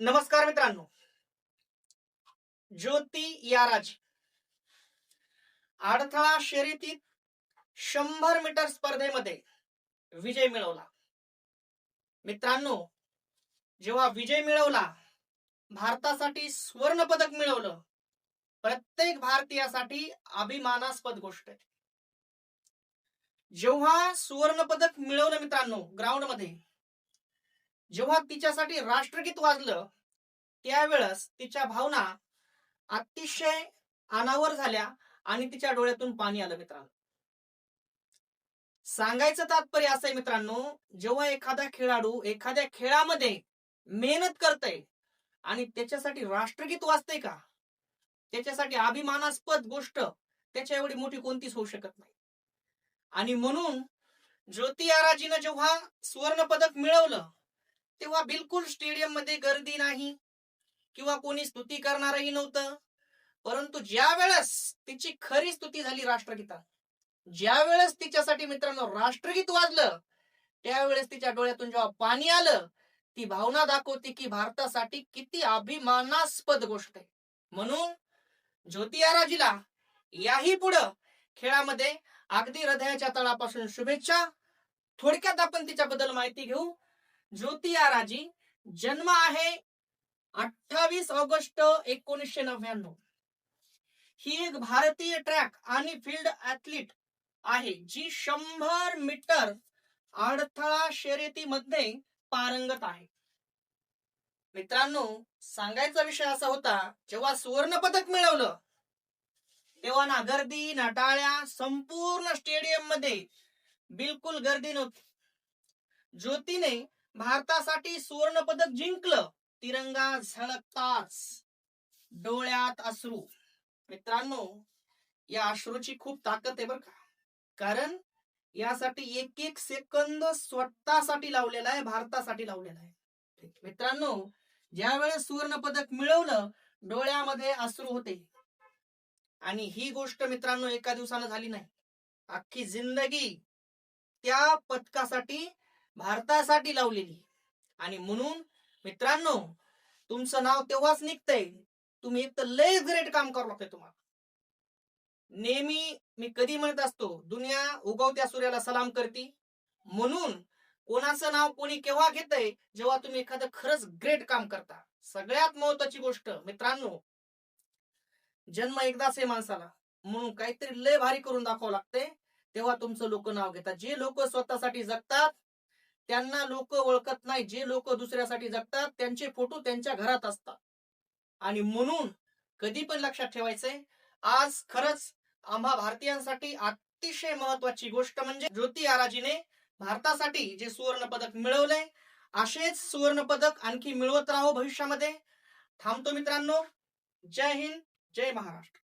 नमस्कार मित्रांनो. ज्योती याराज. अडथळा शर्यतीत शंभर मीटर स्पर्धेमध्ये विजय मिळवला. मित्रांनो जेव्हा विजय मिळवला भारतासाठी स्वर्ण पदक मिळवलं. प्रत्येक भारतीयासाठी अभिमानास्पद गोष्ट आहे. जेव्हा सुवर्ण पदक मिळवलं मित्रांनो ग्राउंडमध्ये जेव्हा तिच्यासाठी राष्ट्रगीत वाजलं त्यावेळेस तिच्या भावना अतिशय अनावर झाल्या आणि तिच्या डोळ्यातून पाणी आलं मित्रांनो. सांगायचं तात्पर्य असं आहे मित्रांनो जेव्हा एखादा खेळाडू एखाद्या खेळामध्ये मेहनत करतय आणि त्याच्यासाठी राष्ट्रगीत वाजतंय का? त्याच्यासाठी अभिमानास्पद गोष्ट त्याच्या एवढी मोठी कोणतीच होऊ शकत नाही. आणि म्हणून ज्योती आराजीनं जेव्हा सुवर्ण पदक मिळवलं तेव्हा बिलकुल स्टेडियममध्ये गर्दी नाही किंवा कोणी स्तुती करणारही नव्हतं. परंतु ज्या वेळेस तिची खरी स्तुती झाली राष्ट्रगीतात ज्या वेळेस तिच्यासाठी मित्रांनो राष्ट्रगीत वाजलं त्यावेळेस तिच्या डोळ्यातून जेव्हा पाणी आलं ती भावना दाखवते की भारतासाठी किती अभिमानास्पद गोष्ट आहे. म्हणून ज्योती आराजीला याही पुढं खेळामध्ये अगदी हृदयाच्या तळापासून शुभेच्छा. थोडक्यात आपण तिच्याबद्दल माहिती घेऊ. ज्योतिया राजी जन्म आहे अठ्ठावीस ऑगस्ट एकोणीसशे नव्याण्णव. ही एक भारतीय ट्रॅक आणि फील्ड ऍथलीट आहे जी शंभर मीटर अडथळा शर्यतीमध्ये पारंगत आहे. मित्रांनो सांगायचा विषय असा होता जेव्हा सुवर्ण पदक मिळवलं तेव्हा ना गर्दी ना टाळ्या संपूर्ण स्टेडियममध्ये बिलकुल गर्दी नव्हती. ज्योतीने भारतासाठी सुवर्ण पदक जिंकलं. तिरंगा झळकताच. डोळ्यात अश्रू. मित्रांनो या अश्रूची खूप ताकद आहे बरं का. कारण यासाठी एक एक सेकंद स्वतःसाठी लावलेला आहे भारतासाठी लावलेला आहे. मित्रांनो ज्या वेळेस सुवर्ण पदक मिळवलं डोळ्यामध्ये अश्रू होते. आणि ही गोष्ट मित्रांनो एका दिवसानं झाली नाही. अख्खी जिंदगी त्या पदकासाठी भारतासाठी लावलेली. आणि म्हणून मित्रांनो तुमचं नाव तेव्हाच निघतंय. तुम्ही एक तर लय ग्रेट काम करावं लागतंय तुम्हाला. नेहमी मी कधी म्हणत असतो दुनिया उगवत्या सूर्याला सलाम करती. म्हणून कोणाचं नाव कोणी केव्हा घेतय जेव्हा तुम्ही एखादं खरंच ग्रेट काम करता. सगळ्यात महत्वाची गोष्ट मित्रांनो जन्म एकदाच आहे माणसाला. म्हणून काहीतरी लय भारी करून दाखवावं लागते तेव्हा तुमचं लोक नाव घेतात. जे लोक स्वतःसाठी जगतात त्यांना लोक ओळखत नाही. जे लोक दुसऱ्यासाठी जगतात त्यांचे फोटो त्यांच्या घरात असतात. आणि म्हणून कधी पण लक्षात ठेवायचंय आज खरंच आम्हा भारतीयांसाठी अतिशय महत्वाची गोष्ट म्हणजे ज्योती आराजीने भारतासाठी जे सुवर्ण पदक मिळवलंय असेच सुवर्ण पदक आणखी मिळवत राहो भविष्यामध्ये. थांबतो मित्रांनो. जय हिंद जय महाराष्ट्र.